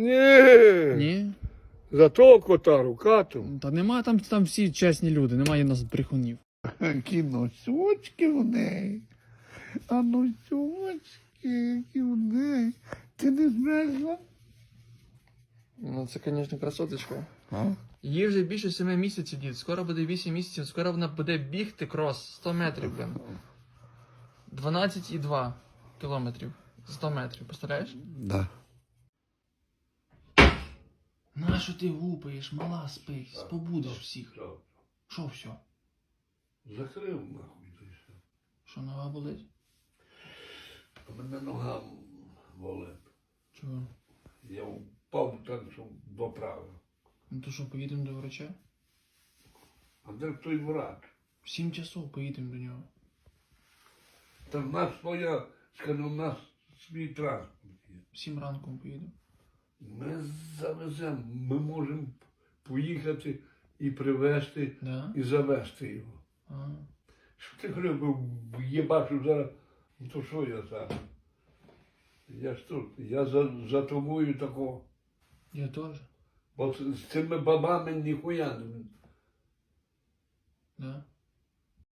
Ні. Ні? За того кота рукату. Та нема там, там всі чесні люди, немає нас брехунів. Які носочки в неї. А носочки, які в неї. Ти не змерзла? Ну це, звісно, красоточка. А? Їй вже більше 7 місяців, дід. Скоро буде 8 місяців, скоро вона буде бігти крос 100 метрів, блин. 12,2 кілометрів. 100 метрів, представляєш? Да. Нащо ти гупаєш, мала спить, побудеш всіх. Що все? Закрив нахуй. ти що. Що нога болить? А мене нога болить. Чого? Я впав так, що доправив. Ну то що, поїдемо до врача? А де той врач? В 7 часов поїдемо до нього. Та в нас своя, скажу, в нас свій транспорт є. В 7 ранку поїдемо. Ми завеземо, ми можемо поїхати і привезти, Да? і завезти його. А. Що ти говорив, їбачу зараз, ну то що я зараз? Я ж тут, я за, за тобою такого. Я теж. Бо з з цими бабами ніхуя не. Да?